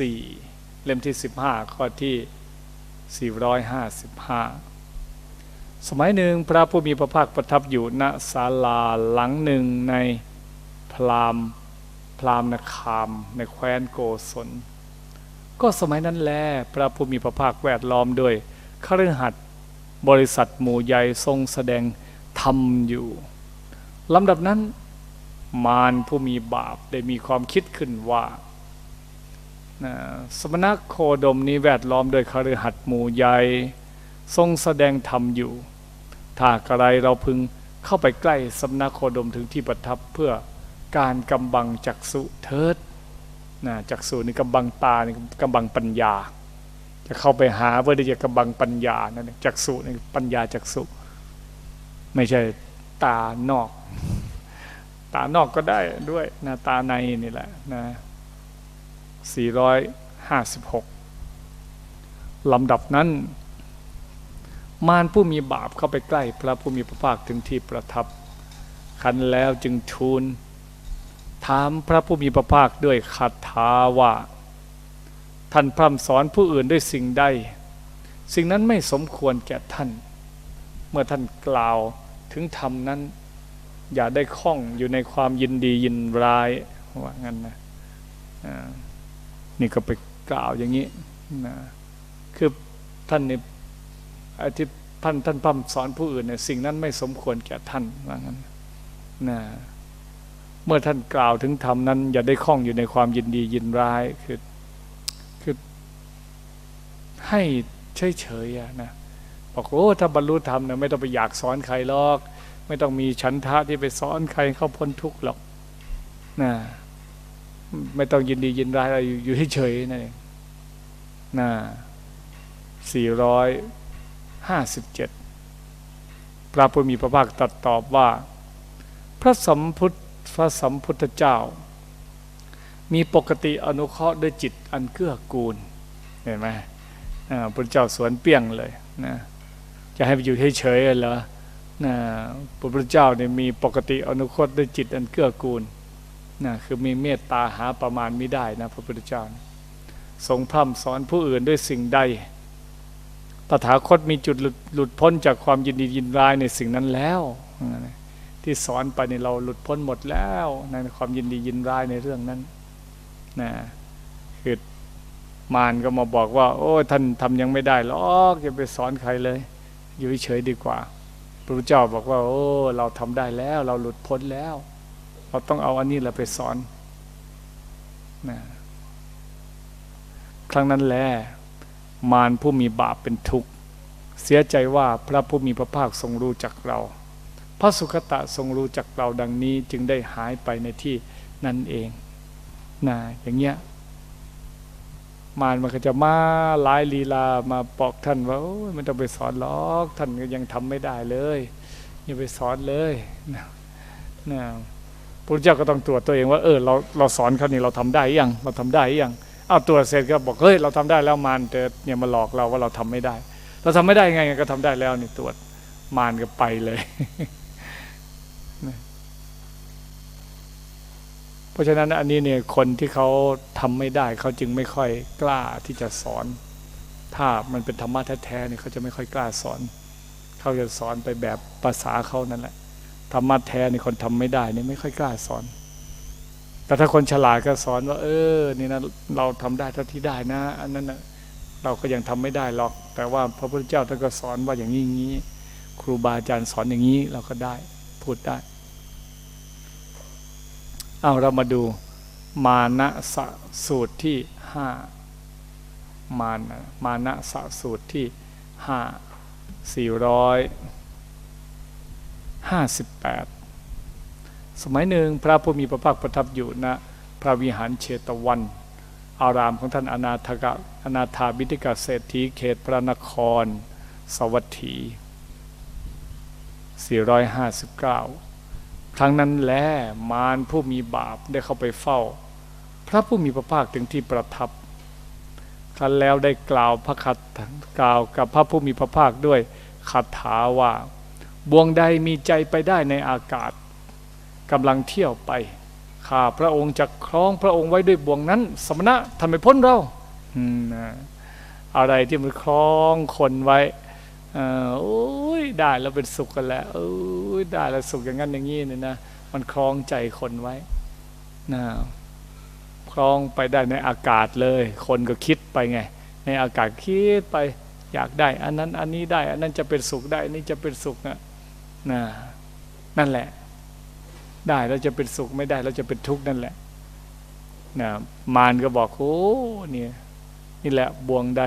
สี่เล่มที่สิบห้าข้อที่สี่ร้อยห้าสิบห้าสมัยหนึ่งพระผู้มีพระภาคประทับอยู่ณศาลาหลังหนึ่งในพรามพรามนคามในแคว้นโกศล ก็สมัยนั้นแลพระผู้มีพระภาคแวดล้อมด้วยคฤหัสถ์บริษัทหมู่ใหญ่ทรงแสดงธรรมอยู่ลำดับนั้น มารผู้มีบาปได้มีความคิดขึ้นว่า นะสมณโคดมนี้แวดล้อมโดยคฤหัสถ์หมู่ใหญ่ทรงแสดงธรรมอยู่ ถ้ากระไรเราพึงเข้าไปใกล้สมณโคดมถึงที่ประทับเพื่อการกำบังจักสุเทิดนะจักสุนี่กำบังตานี่กำบังปัญญา จะเข้าไปหาเพื่อที่จะกำบังปัญญานั่นจักสุนี่ปัญญาจักสุไม่ใช่ตานอก ตานอกก็ได้ด้วยนะตาในนี่แหละนะ 456 ลำดับนั้น มารผู้มีบาปเข้าไปใกล้พระผู้มีพระภาคถึงที่ประทับ คันแล้วจึงทูล ถามพระผู้มีพระภาคด้วยคาถาว่า ท่านพร่ำสอนผู้อื่นด้วยสิ่งใด สิ่งนั้นไม่สมควรแก่ท่าน เมื่อท่านกล่าวถึงธรรมนั้น อย่าได้ข้องอยู่ในความยินดียินร้ายว่างั้นนะ นี่ก็ไปกล่าวอย่างนี้นะคือท่านนี่ยที่ท่านท่านพัฒสอนผู้อื่นเนี่ยสิ่งนั้นไม่สมควรแก่ท่านว่างั้นนะเมื่อท่านกล่าวถึงธรรมนั้น อย่าได้คล้องอยู่ในความยินดียินร้ายคือคือให้เฉยๆนะบอกโอ้ถ้าบรรลุธรรมเนี่ยไม่ต้องไปอยากสอนใครหรอก ไม่ต้องมีฉันทะที่ไปสอนใครเข้าพ้นทุกข์หรอกนะ ไม่ต้องยินดียินร้ายอะไรอยู่เฉยๆนั่นเองนะสี่ร้อยห้าสิบเจ็ดพระผู้มีพระภาคตรัสตอบว่า พระสัมพุทธพระสัมพุทธเจ้า มีปกติอนุเคราะห์ด้วยจิตอันเกื้อกูลเห็นไหมพระเจ้าสวนเปี้ยงเลยนะจะให้ไปอยู่เฉยๆเหรอนะพระพุทธเจ้าเนี่ยมีปกติอนุเคราะห์ด้วยจิตอันเกื้อกูล นะคือมีเมตตาหาประมาณไม่ได้นะพระพุทธเจ้าทรงพร่ำสอนผู้อื่นด้วยสิ่งใด ตถาคตมีจุดหลุดหลุดพ้นจากความยินดียินร้ายในสิ่งนั้นแล้ว ที่สอนไปในเราหลุดพ้นหมดแล้วในความยินดียินร้ายในเรื่องนั้นนะคือมารก็มาบอกว่า โอ้ท่านทำยังไม่ได้หรอกอย่าไปสอนใครเลย อยู่เฉยดีกว่า พระพุทธเจ้าบอกว่า โอ้ เราทำได้แล้ว เราหลุดพ้นแล้ว เราต้องเอาอันนี้แหละไปสอนนะครั้งนั้นแลมารผู้มีบาปเป็นทุกข์ เสียใจว่าพระผู้มีพระภาคทรงรู้จักเรา พระสุคตะทรงรู้จักเราดังนี้จึงได้หายไปในที่นั่นเองนะอย่างเงี้ยมารมันก็จะมาหลายลีลามาบอกท่านว่าโอ้ยมันต้องไปสอนหรอก ท่านก็ยังทำไม่ได้เลย อย่าไปสอนเลยนะนะ พระเจ้าก็ต้องตรวจตัวเองว่าเออเราเราสอนเขานี่เราทำได้ยังเราทำได้ยังเอาตรวจเสร็จก็บอกเฮ้ยเราทำได้แล้วมารเจะเนี่ยมาหลอกเราว่าเราทำไม่ได้ เราทำไม่ได้ไงก็ทำได้แล้วนี่ตรวจมารก็ไปเลย เพราะฉะนั้นอันนี้เนี่ยคนที่เขาทำไม่ได้เขาจึงไม่ค่อยกล้าที่จะสอน ถ้ามันเป็นธรรมะแท้ๆเนี่ยเขาจะไม่ค่อยกล้าสอน เขาจะสอนไปแบบภาษาเขานั่นแหละ ธรรมะแท้นี่คนทำไม่ได้นี่ไม่ค่อยกล้าสอน แต่ถ้าคนฉลาดก็สอนว่า เออ นี่นะเราทำได้เท่าที่ได้นะ อันนั้นนะเราก็ยังทำไม่ได้หรอก แต่ว่าพระพุทธเจ้าท่านก็สอนว่าอย่างนี้อย่างนี้ ครูบาอาจารย์สอนอย่างนี้เราก็ได้พูดได้ เอาเรามาดูมานะสะสูตรที่ห้ามานะมานะสะสูตรที่ห้าสี่ร้อย ห้าสิบแปดสมัยหนึ่งพระผู้มีพระภาคประทับอยู่ณนะพระวิหารเชตวัน อารามของท่านอนาถกะอนาถาบิติกาเศรษฐีเขตพระนคร สวัสดี459 ครั้งนั้นแลมารผู้มีบาปได้เข้าไปเฝ้า พระผู้มีพระภาคถึงที่ประทับครั้นแล้วได้กล่าวพระคัดกล่าวกับพระผู้มีพระภาคด้วยคาถาว่า บวงใดมีใจไปได้ในอากาศกำลังเที่ยวไปข้าพระองค์จะคล้องพระองค์ไว้ด้วยบ่วงนั้น สมณะทำไมพ้นเราอะอะไรที่มันคล้องคนไว้เออโอ้ยได้แล้วเป็นสุขกันแล้วโอ้ยได้แล้วสุขอย่างนั้นอย่างนี้เนี่ยนะมันคล้องใจคนไว้นะคล้องไปได้ในอากาศเลย คนก็คิดไปไง ในอากาศคิดไปอยากได้ อันนั้นอันนี้ได้ อันนั้นจะเป็นสุขได้อันนี้จะเป็นสุขนะ นะนั่นแหละ ได้แล้วจะเป็นสุขไม่ได้แล้วจะเป็นทุกข์นั่นแหละนะมารก็บอกโอ้เนี่ยนี่แหละบ่วงใด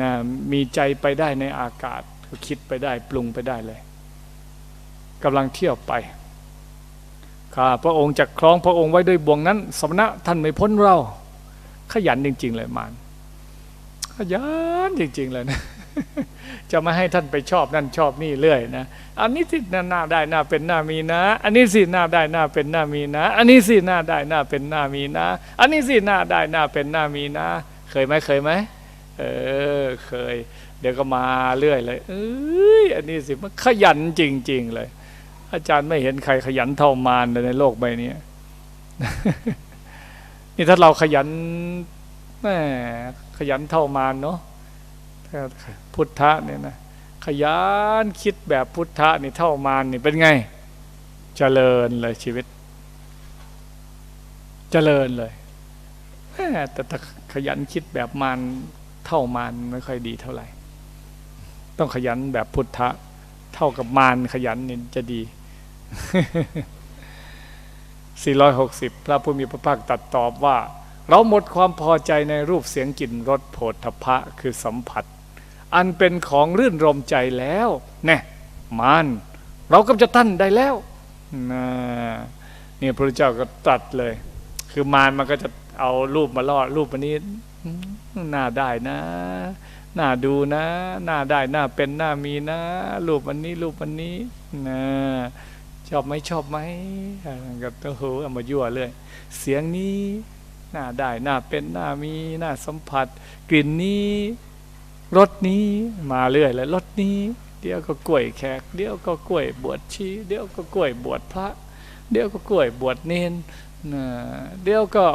นะมีใจไปได้ในอากาศก็คิดไปได้ ปรุงไปได้เลยกำลังเที่ยวไปข้าพระองค์จะคล้องพระองค์ไว้ด้วยบ่วงนั้น สมณะท่านไม่พ้นเรา ขยันจริง ๆ เลยมารขยันจริง ๆ เลยนะ จะไม่ให้ท่านไปชอบนั่นชอบนี่เรื่อยนะอันนี้สิหน้าได้หน้าเป็นหน้ามีนะ อันนี้สิหน้าได้หน้าเป็นหน้ามีนะ อันนี้สิหน้าได้หน้าเป็นหน้ามีนะ อันนี้สิหน้าได้หน้าเป็นหน้ามีนะ เคยไหมเคยไหมเออเคย เดี๋ยวก็มาเรื่อยเลยเอ้ยอันนี้สิมันขยันจริง ๆ เลย อาจารย์ไม่เห็นใครขยันเท่ามารเลยในโลกใบนี้นี่ถ้าเราขยันแหมขยันเท่ามารเนาะ พุทธะเนี่ยนะขยันคิดแบบพุทธะนี่เท่ามารนี่เป็นไง เจริญเลยชีวิต เจริญเลยแต่ถ้าขยันคิดแบบมารเท่ามารไม่ค่อยดีเท่าไหร่ ต้องขยันแบบพุทธะ เท่ากับมารขยันนี่จะดี 460 พระผู้มีพระภาคตรัดตอบว่า เราหมดความพอใจในรูปเสียงกลิ่นรสโผฏฐพะคือสัมผัส อันเป็นของรื่นรมใจแล้วแน่มานเรากำจะตั้นได้แล้วนะนี่พระเจ้าก็ตรัสเลย คือมารมันก็จะเอารูปมาล่อรูปอันนี้น่าได้นะน่าดูนะน่าได้น่าเป็นน่ามีนะ รูปอันนี้รูปอันนี้นะชอบไหมชอบไหมก็โอ้โหเอามายั่วเลย เสียงนี้น่าได้น่าเป็นน่ามีน่าสัมผัส กลิ่นนี้ รสนี้มาเรื่อยเลยรสนี้ เดี๋ยวก็กล้วยแขก เดี๋ยวก็กล้วยบวชชีเดี๋ยวก็กล้วยบวชพระ เดี๋ยวก็กล้วยบวชเนนเดี๋ยวก็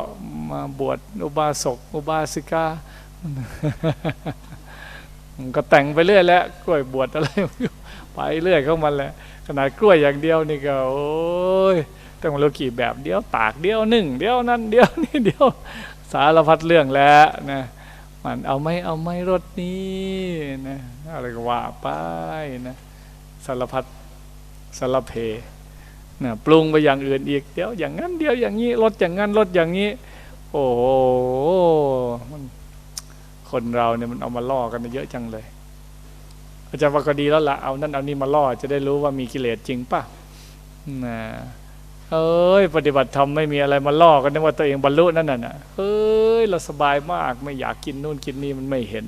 มาบวชอุบาสกอุบาสิกาก็แต่งไปเรื่อยแล้วกล้วยบวชอะไรไปเรื่อยเข้ามันแหละขนาดกล้วยอย่างเดียวนี่ก็โอ้ยต้องมารู้กี่แบบเดียวตากเดียวหนึ่งเดียวนั่นเดียวนี่เดียวสารพัดเรื่องแล้วนะ มันเอาไม่เอาไม่รถนี้นะอะไรก็ว่าไปนะสารพัดสารเพนะปรุงไปอย่างอื่นอีกเดี๋ยวอย่างนั้นเดี๋ยวอย่างนี้รถอย่างนั้นรถอย่างนี้ โอ้โหคนเราเนี่ยมันเอามาล่อกันเยอะจังเลย อาจารย์ว่าก็ดีแล้วละเอานั่นเอานี่มาล่อจะได้รู้ว่ามีกิเลสจริงป่ะนะ เอ้ยปฏิบัติธรรมไม่มีอะไรมาล่อกันนึกว่าตัวเองบรรลุนั่นน่ะเอ้ยเราสบายมากไม่อยากกินนู่นกินนี่มันไม่เห็น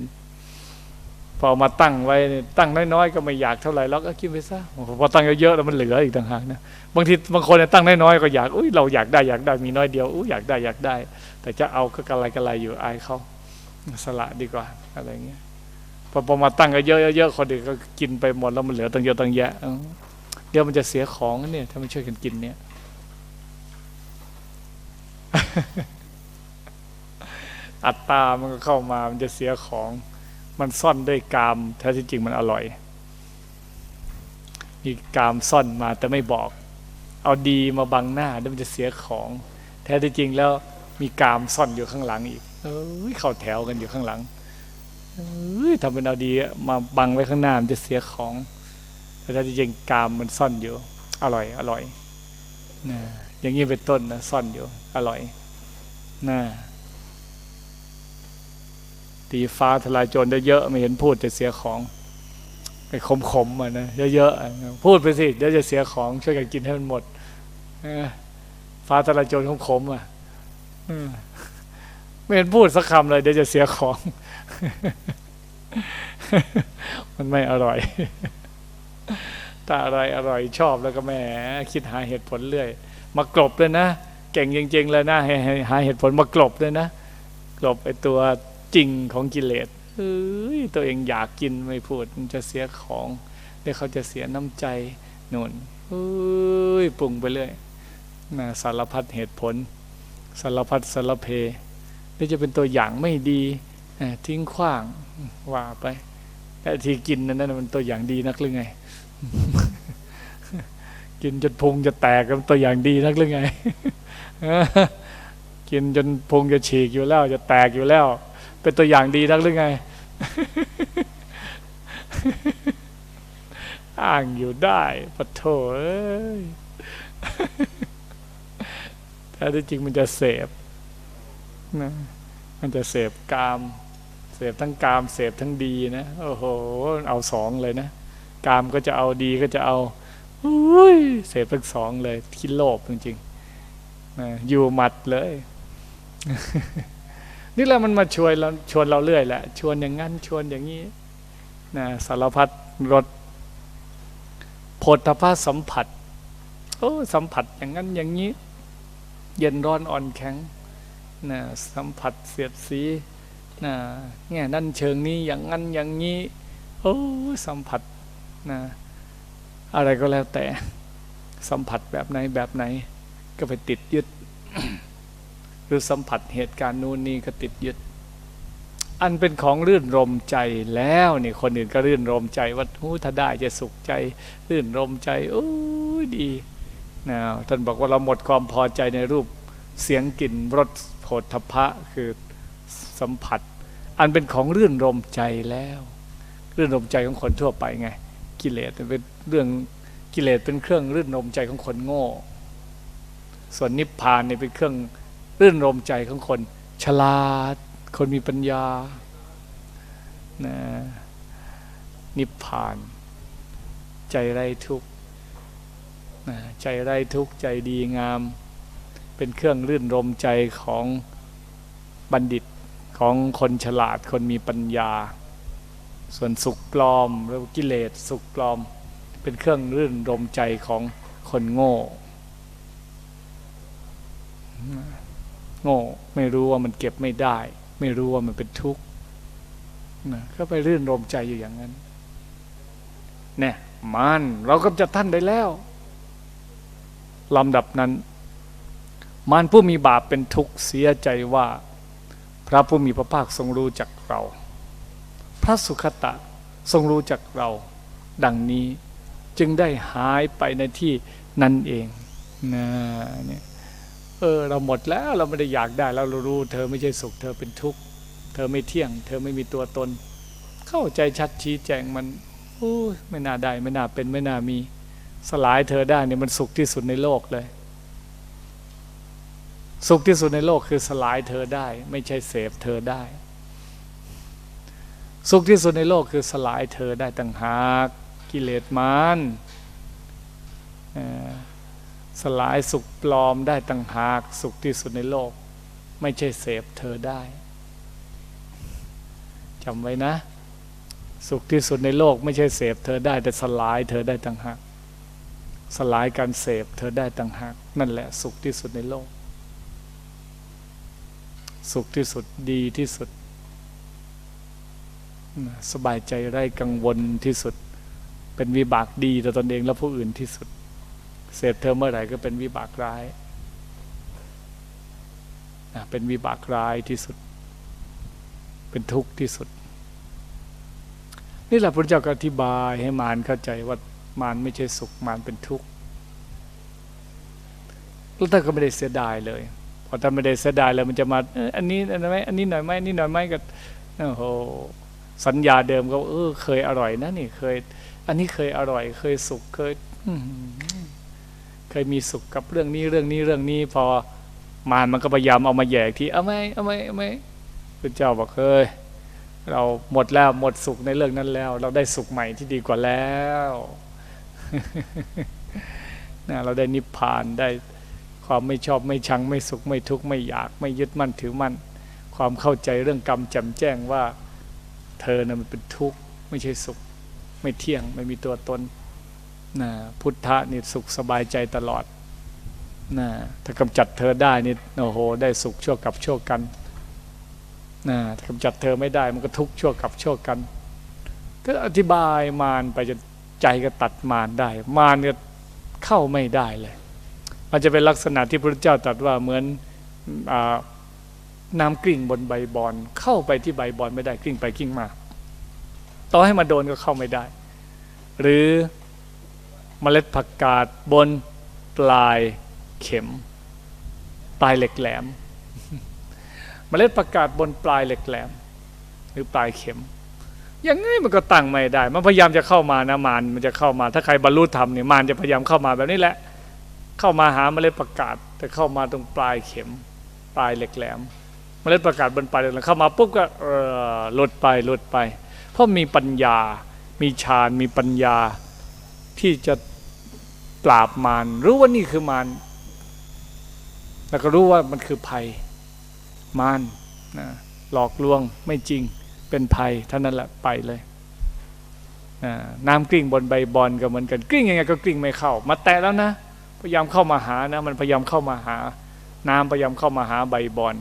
พอมาตั้งไว้ตั้งน้อยๆ ก็ไม่อยากเท่าไหร่แล้วก็กินไปซะพอตั้งเยอะๆแล้วมันเหลืออีกต่างหากนะบางทีบางคนเนี่ยตั้งน้อยๆก็อยากอุ้ยเราอยากได้อยากได้มีน้อยเดียวอุ้ยอยากได้อยากได้ แต่จะเอาก็กระไรกระไรอยู่อายเขาสละดีกว่าอะไรเงี้ยพอพอมาตั้งเยอะๆเยอะๆคนอื่นก็กินไปหมดแล้วมันเหลือตั้งเยอะตั้งแยะเออเดี๋ยวมันจะเสียของเนี่ยถ้าไม่ช่วยกันกินเนี่ย อัตตามันก็เข้ามามันจะเสียของ มันซ่อนด้วยกามแท้ที่จริงมันอร่อย มีกามซ่อนมาแต่ไม่บอก เอาดีมาบังหน้าแล้วมันจะเสียของ แท้ที่จริงแล้วมีกามซ่อนอยู่ข้างหลังอีก เอ้ยเข้าแถวกันอยู่ข้างหลังเอ้ยทำเป็นเอาดีมาบังไว้ข้างหน้ามันจะเสียของแต่แท้ที่จริงกามมันซ่อนอยู่ อร่อย อร่อยนะ อย่างนี้เป็นต้นนะซ่อนอยู่ อร่อยนะตีฟ้าทลายโจรได้เยอะไม่เห็นพูดจะเสียของไปขมๆมานะเยอะๆพูดไปสิเดี๋ยวจะเสียของช่วยกันกินให้มันหมดฟ้าทลายโจรขมๆอะไม่เห็นพูดสักคำเลยเดี๋ยวจะเสียของ มันไม่อร่อยถ้าอะไรอร่อยชอบแล้วก็แหมคิดหาเหตุผลเรื่อย มากลบเลยนะ เก่งจริง ๆ เลยนะหาเหตุผลมากลบเลยนะกลบไอตัวจริงของกิเลสเอ้ยตัวเองอยากกินไม่พูดมันจะเสียของเดี๋ยวเขาจะเสียน้ำใจนุ่นเอ้ยปรุงไปเรื่อยนะสารพัดเหตุผล สารพัดสารเพนี่จะเป็นตัวอย่างไม่ดีทิ้งขว้างว่าไปแต่ที่กินนั้นนะมันตัวอย่างดีนักหรือไง กินจนพุงจะแตกมันตัวอย่างดีนักหรือไงกินจนพุงจะฉีกอยู่แล้ว จะแตกอยู่แล้ว เป็นตัวอย่างดีนักหรือไง อ้างอยู่ได้ปะโถเอ้ยแต่ที่จริงมันจะเสพนะมันจะเสพกาม เสพทั้งกาม เสพทั้งดีนะ โอ้โห เอาสองเลยนะ กามก็จะเอาดีก็จะเอา เสพทั้งสองเลยที่โลภจริงๆอยู่หมัดเลย นี่แหละมันมาชวนเราชวนเราเรื่อยแหละ ชวนอย่างนั้นชวนอย่างนี้นะสารพัดรสโพธพาสัมผัสโอ้สัมผัสอย่างนั้นอย่างนี้ เย็นร้อนอ่อนแข็งนะสัมผัสเสียดสีนะแง่นั่นเชิงนี้อย่างนั้นอย่างนี้โอ้สัมผัสนะ อะไรก็แล้วแต่สัมผัสแบบไหนแบบไหน ก็ไปติดยึด หรือสัมผัสเหตุการณ์นู้นนี่ก็ติดยึด อันเป็นของรื่นรมใจแล้วนี่คนอื่นก็รื่นรมใจว่าหูถ้าได้จะสุขใจ รื่นรมใจโอ้ดีนะท่านบอกว่าเราหมดความพอใจในรูปเสียงกลิ่นรสโผฏฐัพพะคือสัมผัส อันเป็นของรื่นรมใจแล้ว รื่นรมใจของคนทั่วไปไง กิเลสเป็นเรื่องกิเลสเป็นเครื่องรื่นรมใจของคนโง่ ส่วนนิพพานเนี่ยเป็นเครื่องรื่นรมใจของคน ฉลาด คนมีปัญญานะนิพพาน ใจไร้ทุกข์นะใจไร้ทุกข์ใจดีงาม เป็นเครื่องรื่นรมใจของบัณฑิตของคนฉลาดคนมีปัญญา ส่วนสุขปลอมหรือกิเลสสุขปลอม เป็นเครื่องรื่นรมใจของคนโง่ โง่ไม่รู้ว่ามันเก็บไม่ได้ ไม่รู้ว่ามันเป็นทุกข์นะก็ไปรื่นรมใจอยู่อย่างนั้นเนี่ยมันเราก็จะท่านได้แล้วลำดับนั้นมารผู้มีบาปเป็นทุกข์เสียใจว่า พระผู้มีพระภาคทรงรู้จักเรา ระสุขตะทรงรู้จักเราดังนี้จึงได้หายไปในที่นั่นเองนะเนี่ยเออเราหมดแล้วเราไม่ได้อยากได้แล้วเรารู้เธอไม่ใช่สุขเธอเป็นทุกข์เธอไม่เที่ยง เธอไม่มีตัวตน เข้าใจชัดชี้แจงมันโอ้ไม่น่าได้ไม่น่าเป็นไม่น่ามี สลายเธอได้เนี่ยมันสุขที่สุดในโลกเลย สุขที่สุดในโลกคือสลายเธอได้ ไม่ใช่เสพเธอได้ สุขที่สุดในโลกคือสลายเธอได้ต่างหากกิเลสมารสลายสุขปลอมได้ต่างหาก สุขที่สุดในโลก ไม่ใช่เสพเธอได้จำไว้นะ สุขที่สุดในโลก ไม่ใช่เสพเธอได้ แต่สลายเธอได้ต่างหากสลายการเสพเธอได้ต่างหาก นั่นแหละสุขที่สุดในโลก สุขที่สุดดีที่สุด สบายใจไร้กังวลที่สุด เป็นวิบากดีต่อตนเองและผู้อื่นที่สุด เสพเธอเมื่อไหร่ก็เป็นวิบากร้ายเป็นวิบากร้ายที่สุด เป็นทุกข์ที่สุด นี่แหละพระเจ้าก็อธิบายให้มารเข้าใจว่ามารไม่ใช่สุขมารเป็นทุกข์แล้วท่านก็ไม่ได้เสียดายเลยพอท่านไม่ได้เสียดายเลยมันจะมาเอออันนี้อันนั้นไหมอันนี้หน่อยไหมอันนี้หน่อยไหมก็โอ้โห สัญญาเดิมก็เออเคยอร่อยนะนี่เคย อันนี้เคยอร่อย เคยสุขเคยเคยมีสุขกับเรื่องนี้เรื่องนี้เรื่องนี้พอมามันก็พยายามเอามาแยกทีเอาไหมเอาไหมเอาไหมพระเจ้าบอกเฮ้ยเราหมดแล้วหมดสุขในเรื่องนั้นแล้ว เราได้สุขใหม่ที่ดีกว่าแล้วนะเราได้นิพพานได้ความไม่ชอบไม่ชังไม่สุขไม่ทุกข์ไม่อยาก ไม่ยึดมั่นถือมั่นความเข้าใจเรื่องกรรมแจ่มแจ้งว่า เธอนะ่ะมันเป็นทุกข์ไม่ใช่สุข ไม่เที่ยงไม่มีตัวตนนะพุทธะนี่สุขสบายใจตลอดนะถ้ากำจัดเธอได้นี่โอ้โห ได้สุขชั่วกับชั่วกันนะถ้ากำจัดเธอไม่ได้มันก็ทุกข์ชั่วกับชั่วกัน ก็อธิบายมารไปจนใจก็ตัดมารได้ มารก็เข้าไม่ได้เลย มันจะเป็นลักษณะที่พระพุทธเจ้าตรัสว่าเหมือนอา น้ำกลิ้งบนใบบอน เข้าไปที่ใบบอนไม่ได้กลิ้งไปกลิ้งมา ต่อให้มาโดนก็เข้าไม่ได้ หรือเมล็ดผักกาดบนปลายเข็ม ปลายเหล็กแหลมเมล็ดผักกาดบนปลายเหล็กแหลม หรือปลายเข็มยังไงมันก็ตั้งไม่ได้ มันพยายามจะเข้ามานะมารมันจะเข้ามา ถ้าใครบรรลุธรรมเนี่ยมารจะพยายามเข้ามาแบบนี้แหละ เข้ามาหาเมล็ดประกาศแต่เข้ามาตรงปลายเข็ม ปลายเหล็กแหลม ล็ดประกาศบนปลายเล็กแหลมเข้ามาปุ๊บก็หลุดไปหลุดไป เพราะมีปัญญา มีฌานมีปัญญาที่จะปราบมารรู้ว่านี่คือมารแล้วก็รู้ว่ามันคือภัยมารนะหลอกลวงไม่จริงเป็นภัยเท่านั้นแหละไปเลยนะน้ำกลิ้งบนใบบอลก็เหมือนกันกลิ้งยังไงก็กลิ้งไม่เข้า มาแตะแล้วนะ พยายามเข้ามาหานะ มันพยายามเข้ามาหา น้ำพยายามเข้ามาหาใบบอล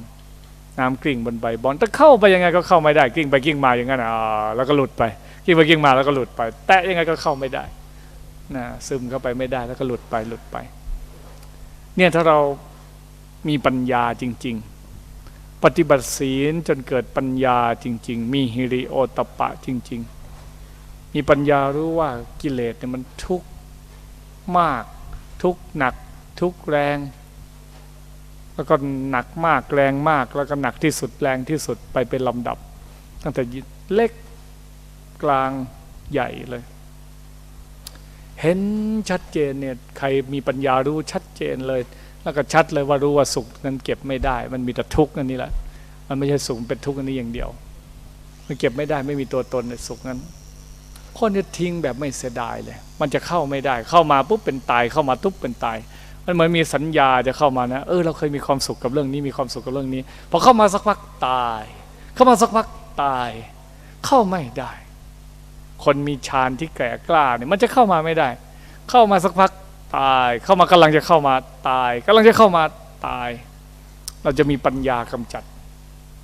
น้ำกลิ้งบนใบบอลแต่เข้าไปยังไงก็เข้าไม่ได้กลิ้งไปกลิ้งมาอย่างนั้นอ่าแล้วก็หลุดไปกลิ้งไปกลิ้งมาแล้วก็หลุดไป แตะยังไงก็เข้าไม่ได้นะซึมเข้าไปไม่ได้แล้วก็หลุดไปหลุดไป เนี่ยถ้าเรามีปัญญาจริง ๆ ปฏิบัติศีลจนเกิดปัญญาจริง ๆ มีฮิริโอตปปะจริง ๆ มีปัญญารู้ว่ากิเลสเนี่ยมันทุกข์มาก ทุกข์หนัก ทุกข์แรง แล้วก็หนักมากแรงมากแล้วก็หนักที่สุดแรงที่สุดไปเป็นลำดับ ตั้งแต่เล็กกลางใหญ่เลย เห็นชัดเจนเนี่ยใครมีปัญญารู้ชัดเจนเลย แล้วก็ชัดเลยว่ารู้ว่าสุขนั้นเก็บไม่ได้ มันมีแต่ทุกข์นั่นนี่แหละมันไม่ใช่สุขเป็นทุกข์อันนี้อย่างเดียวมันเก็บไม่ได้ไม่มีตัวตนในสุขนั้นคนจะทิ้งแบบไม่เสียดายเลย มันจะเข้าไม่ได้ เข้ามาปุ๊บเป็นตาย เข้ามาตุ๊บเป็นตาย มันเหมือนมีสัญญาจะเข้ามานะเออเราเคยมีความสุขกับเรื่องนี้มีความสุขกับเรื่องนี้พอเข้ามาสักพักตาย เข้ามาสักพักตาย เข้าไม่ได้ คนมีฌานที่แก่กล้าเนี่ยมันจะเข้ามาไม่ได้ เข้ามาสักพักตาย เข้ามากำลังจะเข้ามาตายกำลังจะเข้ามาตาย เราจะมีปัญญากำจัด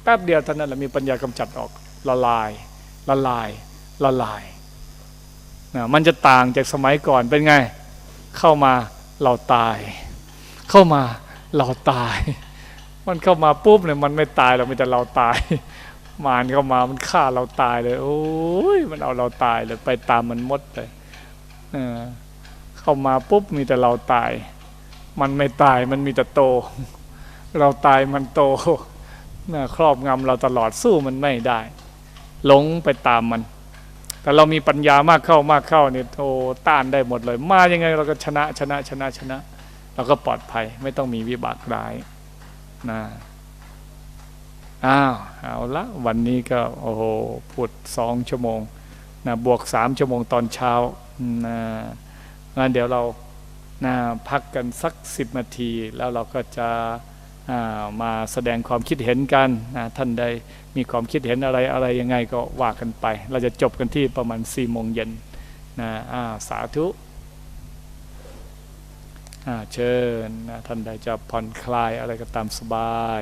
แป๊บเดียวเท่านั้นแหละมีปัญญากำจัดออกละลายละลายละลายนะมันจะต่างจากสมัยก่อนเป็นไง เข้ามา เราตาย เข้ามาเราตาย มันเข้ามาปุ๊บเนี่ยมันไม่ตายเราไม่แต่เราตาย มารเข้ามามันฆ่าเราตายเลย โอ้ยมันเอาเราตายเลยไปตามมันมดเลยเออเข้ามาปุ๊บมีแต่เราตาย มันไม่ตายมันมีแต่โต เราตายมันโตนะครอบงำเราตลอดสู้มันไม่ได้ หลงไปตามมัน แต่เรามีปัญญามากเข้ามากเข้าเนี่ยโอ้ต้านได้หมดเลย มายังไงเราก็ชนะชนะชนะชนะ เราก็ปลอดภัยไม่ต้องมีวิบากร้ายนะอ้าวเอาละวันนี้ก็โอ้โหพูดสองชั่วโมงนะบวกสามชั่วโมงตอนเช้านะงั้นเดี๋ยวเรานะพักกันสักสิบนาที แล้วเราก็จะ มาแสดงความคิดเห็นกันนะท่านใดมีความคิดเห็นอะไรอะไรยังไงก็ว่ากันไป เราจะจบกันที่ประมาณสี่โมงเย็นนะาสาธุเชิญนะท่านใดจะผ่อนคลายอะไรก็ตามสบาย